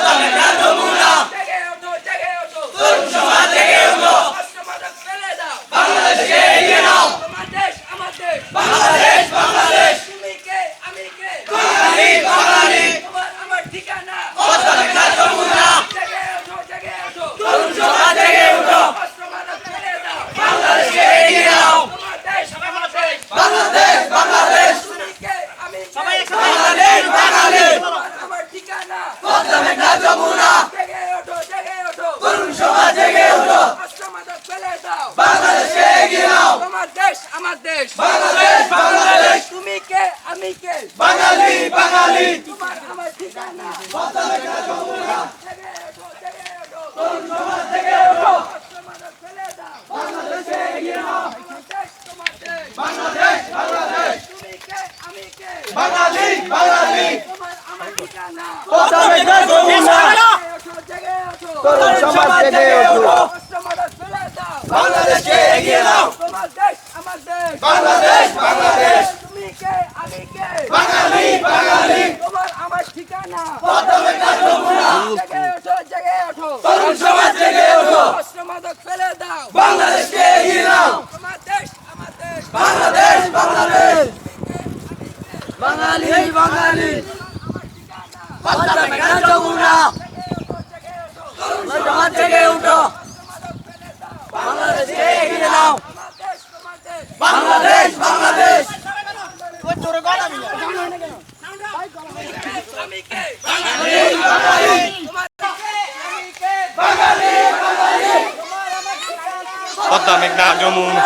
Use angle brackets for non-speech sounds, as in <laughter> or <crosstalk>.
だ <laughs> ফেলে দাও বাংলাদেশকে এগিয়ে নাও। আমার দেশ আমার দেশ। বাংলাদেশ বাংলাদেশ। তুমি কে? আমি কে? বাঙালি বাঙালি। আমার ঠিকানা। বাংলাদেশ বাংলাদেশ। তুমি তোমার সমাজ থেকে ওঠো। বাংলাদেশকে এগিয়ে নাও। তোমার দেশ আমার দেশ। বাংলাদেশ বাংলাদেশ। তুমি কে আমি কে? বাঙালি বাঙালি। তোমার আমার ঠিকানা। পদ্মা যমুনা জেগে ওঠো জেগে ওঠো। তরুণ সমাজ জেগে ওঠো। অষ্টমদক ফেলে দাও। বাংলাদেশকে এগিয়ে নাও। দেশ আমার দেশ। বাংলাদেশ বাংলাদেশ। বাঙালি বাঙালি পদ্মা যমুনা তরুণ সমাজ জেগে ওঠো বাংলাদেশকে এগিয়ে নাও আমার দেশ তোমার দেশ বাংলাদেশ বাংলাদেশ বাঙালি বাঙালি তোমার আমি কে বাঙালি বাঙালি আমার ঠিকানা পদ্মা মেঘনা যমুনা।